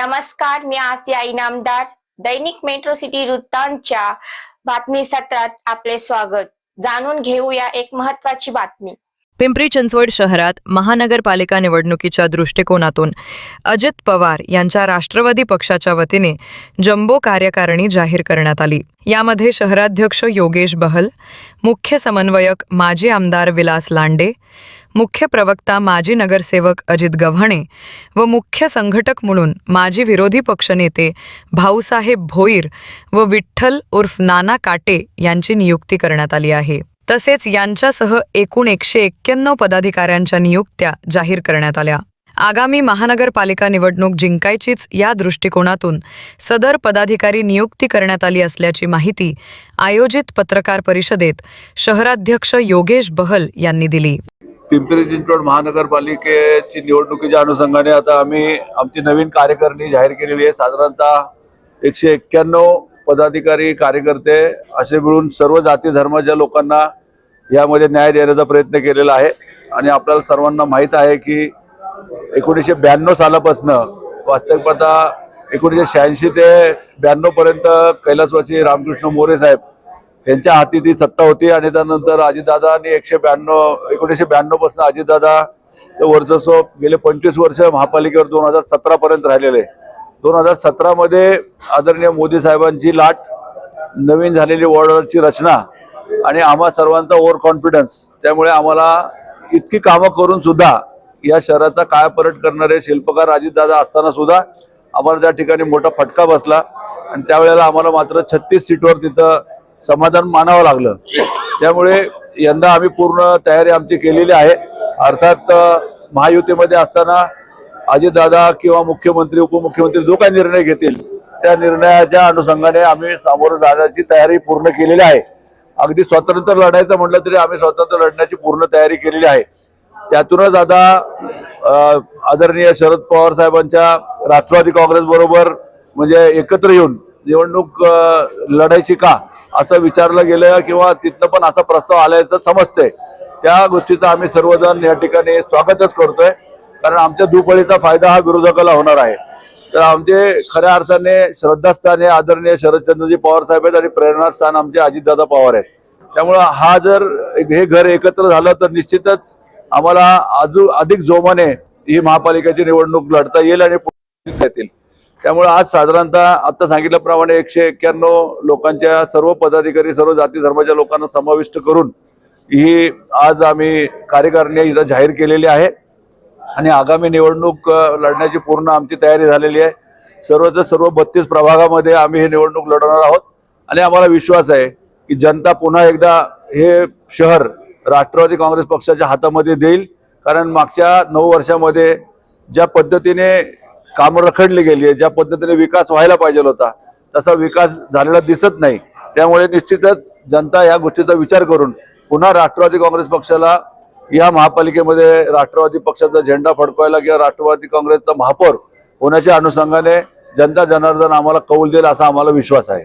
नमस्कार मी आसिया इनामदार दैनिक metro city वृत्तांतच्या बातमी सत्रात आपले स्वागत. जाणून घेऊया एक महत्वाची बातमी. पिंपरी चिंचवड शहरात महानगरपालिका निवडणुकीच्या दृष्टिकोनातून अजित पवार यांच्या राष्ट्रवादी पक्षाच्या वतीने जम्बो कार्यकारिणी जाहीर करण्यात आली. यामध्ये शहराध्यक्ष योगेश बहल मुख्य समन्वयक माजी आमदार विलास लांडे मुख्य प्रवक्ता माजी नगरसेवक अजित गव्हाणे व मुख्य संघटक म्हणून माजी विरोधी पक्षनेते भाऊसाहेब भोईर व विठ्ठल उर्फ नाना काटे यांची नियुक्ती करण्यात आली आहे. तसेच यांच्यासह एकूण एकशे एक्क्याण्णव पदाधिकाऱ्यांच्या नियुक्त्या जाहीर करण्यात आल्या. आगामी महानगरपालिका निवडणूक जिंकायचीच या दृष्टिकोनातून सदर पदाधिकारी नियुक्ती करण्यात आली असल्याची माहिती आयोजित पत्रकार परिषदेत शहराध्यक्ष योगेश बहल यांनी दिली. पिंपरी चिंचवड महानगरपालिकेची निवडणुकीच्या अनुषंगाने आता आम्ही आमची नवीन कार्यकारिणी जाहीर केलेली आहे साधारणतः एकशे एक्क्याण्णव पदाधिकारी कार्यकर्ते असे मिळून सर्व जाती धर्माच्या लोकांना यामध्ये न्याय देण्याचा प्रयत्न केलेला आहे. आणि आपल्याला सर्वांना माहीत आहे की एकोणीसशे ब्याण्णव सालापासनं वास्तविकता एकोणीसशे शहाऐंशी ते ब्याण्णवपर्यंत कैलासवासी रामकृष्ण मोरे साहेब यांच्या हाती ती सत्ता होती आणि त्यानंतर अजितदादांनी एकशे ब्याण्णव एकोणीसशे ब्याण्णवपासून अजितदादा वर्चस्व गेले पंचवीस वर्ष महापालिकेवर दोन हजार सतरापर्यंत राहिलेले. दोन हजार सतरामध्ये आदरणीय मोदी साहेबांची लाट नवीन झालेली वॉर्डरची रचना आणि आम्हा सर्वांचा ओव्हर कॉन्फिडन्स. त्यामुळे आम्हाला इतकी कामं करून सुद्धा या शहराचा कायापलट करणारे शिल्पकार अजितदादा असताना सुद्धा आम्हाला त्या ठिकाणी मोठा फटका बसला. आणि त्यावेळेला आम्हाला मात्र छत्तीस सीटवर तिथं समाधान मानावं लागलं. त्यामुळे यंदा आम्ही पूर्ण तयारी आमची केलेली आहे. अर्थात महायुतीमध्ये असताना अजितदादा किंवा मुख्यमंत्री उपमुख्यमंत्री जो काही निर्णय घेतील त्या निर्णयाच्या अनुषंगाने आम्ही सामोरं जाण्याची तयारी पूर्ण केलेली आहे. अगदी स्वातंत्र्य लढायचं म्हटलं तरी आम्ही स्वतंत्र लढण्याची पूर्ण तयारी केलेली आहे. त्यातूनच आता आदरणीय शरद पवार साहेबांच्या राष्ट्रवादी काँग्रेस बरोबर म्हणजे एकत्र येऊन निवडणूक लढायची का असं विचारलं गेलं किंवा तिथनं पण असा प्रस्ताव आल्याचं समजतंय. त्या गोष्टीचं आम्ही सर्वजण या ठिकाणी स्वागतच करतोय. कारण आमच्या दुपळीचा फायदा हा विरोधकाला होणार आहे. तर आमचे खऱ्या अर्थाने श्रद्धास्थान हे आदरणीय शरदचंद्रजी पवार साहेब आहेत आणि प्रेरणास्थान आमचे अजितदादा पवार आहेत. त्यामुळं हा जर हे घर एकत्र झालं तर निश्चितच आम्हाला अजून अधिक जोमाने ही महापालिकेची निवडणूक लढता येईल आणि येतील त्यामुळे आज साधारणतः आता सांगितल्याप्रमाणे एकशे एक्क्याण्णव लोकांच्या सर्व पदाधिकारी सर्व जाती धर्माच्या लोकांना समाविष्ट करून ही आज आम्ही कार्यकारिणी इथं जाहीर केलेली आहे. आणि आगामी निवडणूक लढण्याची पूर्ण आमची तयारी झालेली आहे. सर्वच्या सर्व बत्तीस प्रभागामध्ये आम्ही ही निवडणूक लढवणार आहोत. आणि आम्हाला विश्वास आहे की जनता पुन्हा एकदा हे शहर राष्ट्रवादी काँग्रेस पक्षाच्या हातामध्ये देईल. कारण मागच्या नऊ वर्षामध्ये ज्या पद्धतीने कामं रखडली गेली आहे ज्या पद्धतीने विकास व्हायला पाहिजे होता तसा विकास झालेला दिसत नाही. त्यामुळे निश्चितच जनता या गोष्टीचा विचार करून पुन्हा राष्ट्रवादी काँग्रेस पक्षाला या महापालिकेमध्ये राष्ट्रवादी पक्षाचा झेंडा फडकवायला किंवा राष्ट्रवादी काँग्रेसचा महापौर होण्याच्या अनुषंगाने जनता जनार्दन आम्हाला कौल देईल असा आम्हाला विश्वास आहे.